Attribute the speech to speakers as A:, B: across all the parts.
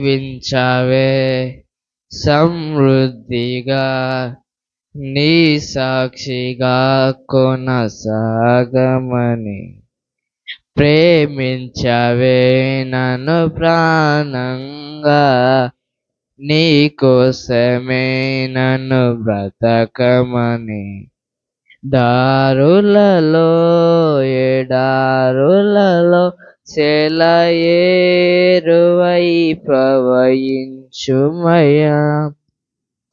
A: వించవే సమృద్ధిగా నీ సాక్షిగా కొనసాగమని ప్రేమించవే నన్ను ప్రాణంగా. నీ కోసమే నన్ను బ్రతకమని దారులలో ఎడారులలో చెలయేరువై ప్రవహించుమయ్యా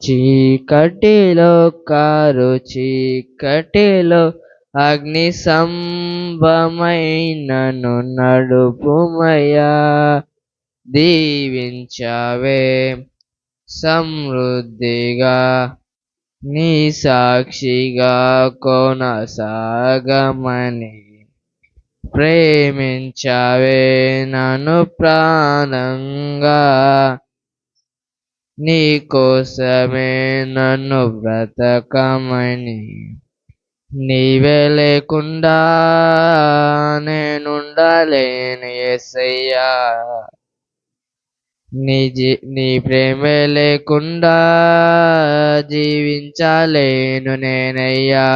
A: చీకటిలో కారు చీకటిలో అగ్ని సంభమైనను నడుపుమయా. దీవించవే సమృద్ధిగా నీ సాక్షిగా కొనసాగమని. ప్రేమించవే నన్ను ప్రాణంగా. నీ కోసమే నన్ను బ్రతకమని నీవే లేకుండా నేనుండలేను ఎసయ్యా నీ జీ నీ ప్రేమే లేకుండా జీవించలేను నేనయ్యా.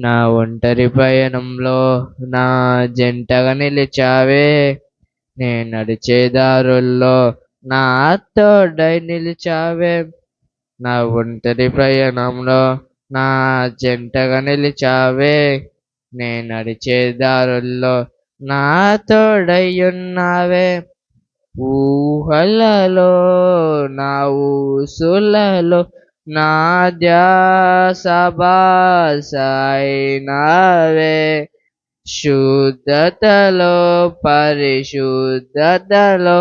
A: నా ఒంటరి పయనంలో నా జంటగా నిలిచావే. నేను నడిచే దారుల్లో నా తోడై నిలిచావే. నా ఒంటరి ప్రయాణంలో నా జంటగా నిలిచావే. నేను నడిచే దారుల్లో నా తోడై ఉన్నావే. ఊహలలో నా ఊసులలో నా ధ్యాస శుద్ధతలో పరిశుద్ధతలో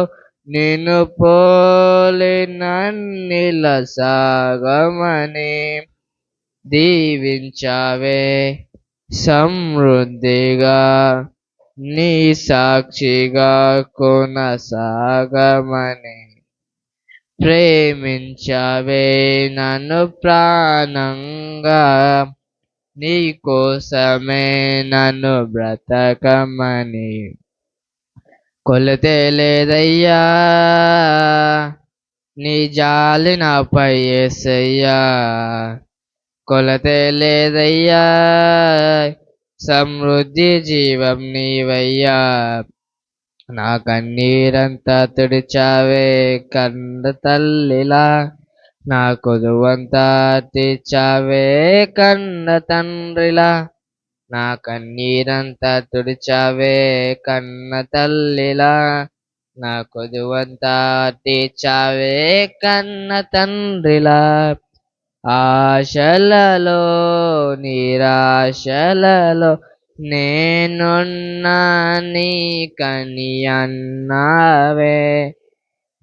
A: నిన్ను పోలి నన్నిల సాగమని దీవించావే సమృద్ధిగా నీ సాక్షిగా కొనసాగమని ప్రేమించవే నన్ను ప్రాణంగా. నీకోసమే నన్ను బ్రతకమని కొలతే లేదయ్యా. నీ జాలి నాపై ఏసయ్యా. కొలతే లేదయ్యా. సమృద్ధి జీవం నీవయ్యా. నా కన్నీరంతా తుడిచావే కన్న తల్లిలా. నా కొదువంతా తీర్చావే కన్న తండ్రిలా. నా కన్నీరంతా తుడిచావే కన్న తల్లిలా. నా కొదువంతా తీర్చావే కన్న తండ్రిలా. ఆశలలో నిరాశలలో నేనున్నా నీ కని అన్నావే.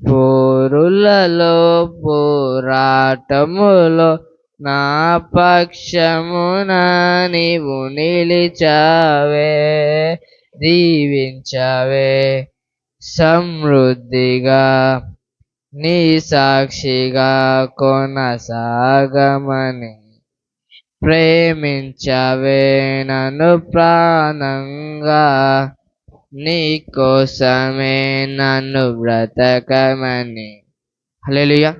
A: పోరులలో పోరాటములో నా పక్షమున నీవు నిలిచావే దీవించవే. సమృద్ధిగా నీ సాక్షిగా కొనసాగమని ప్రేమించవే నన్ను ప్రాణంగా. నీ కోసమే నన్ను బ్రతకమని. హలో